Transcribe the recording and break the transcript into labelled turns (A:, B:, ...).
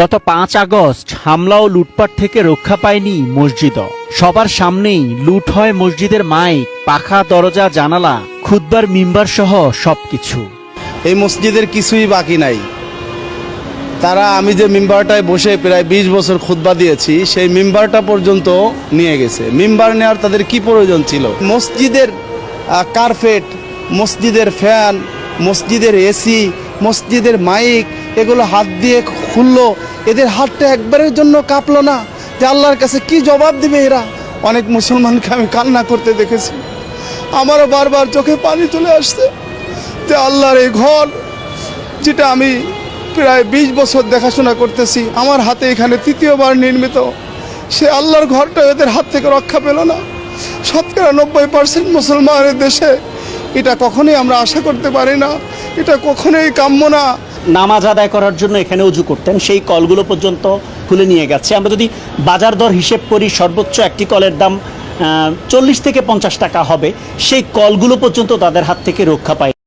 A: গত পাঁচ আগস্ট হামলা ও লুটপাট থেকে রক্ষা পায়নি মসজিদও সবার সামনেই লুট হয় মসজিদের মাইক, পাখা, দরজা, জানালা, খুদবার মিম্বার সহ সবকিছু।
B: এই মসজিদের কিছুই বাকি নাই। তারা আমি যে মিম্বারটায় বসে প্রায় বিশ বছর খুতবা দিয়েছি, সেই মিম্বারটা পর্যন্ত নিয়ে গেছে। মিম্বার নেওয়ার তাদের কি প্রয়োজন ছিল? মসজিদের কার্পেট মসজিদের ফ্যান মসজিদের এসি মসজিদের মাইক এগুলো হাত দিয়ে খুললো। এদের হাতটা একবারের জন্য কাঁপলো না। যে আল্লাহর কাছে কি জবাব দিবে এরা? অনেক মুসলমানকে আমি কান্না করতে দেখেছি। আমারও বারবার চোখে পানি চলে আসছে যে আল্লাহর এই ঘর, যেটা আমি প্রায় বিশ বছর দেখাশোনা করতেছি, আমার হাতে এখানে তৃতীয়বার নির্মিত, সে আল্লাহর ঘরটা এদের হাত থেকে রক্ষা পেল না। শতকরা নব্বই পার্সেন্ট মুসলমানের দেশে এটা কখনোই আমরা আশা করতে পারি না। এটা কখনোই কাম্য না।
A: নামাজ আদায় করার জন্য এখানে উজু করতেন, সেই কলগুলো পর্যন্ত খুলে নিয়ে গেছে। আমরা যদি বাজার দর হিসেব করি, সর্বোচ্চ একটি কলের দাম চল্লিশ থেকে পঞ্চাশ টাকা হবে। সেই কলগুলো পর্যন্ত তাদের হাত থেকে রক্ষা পায়।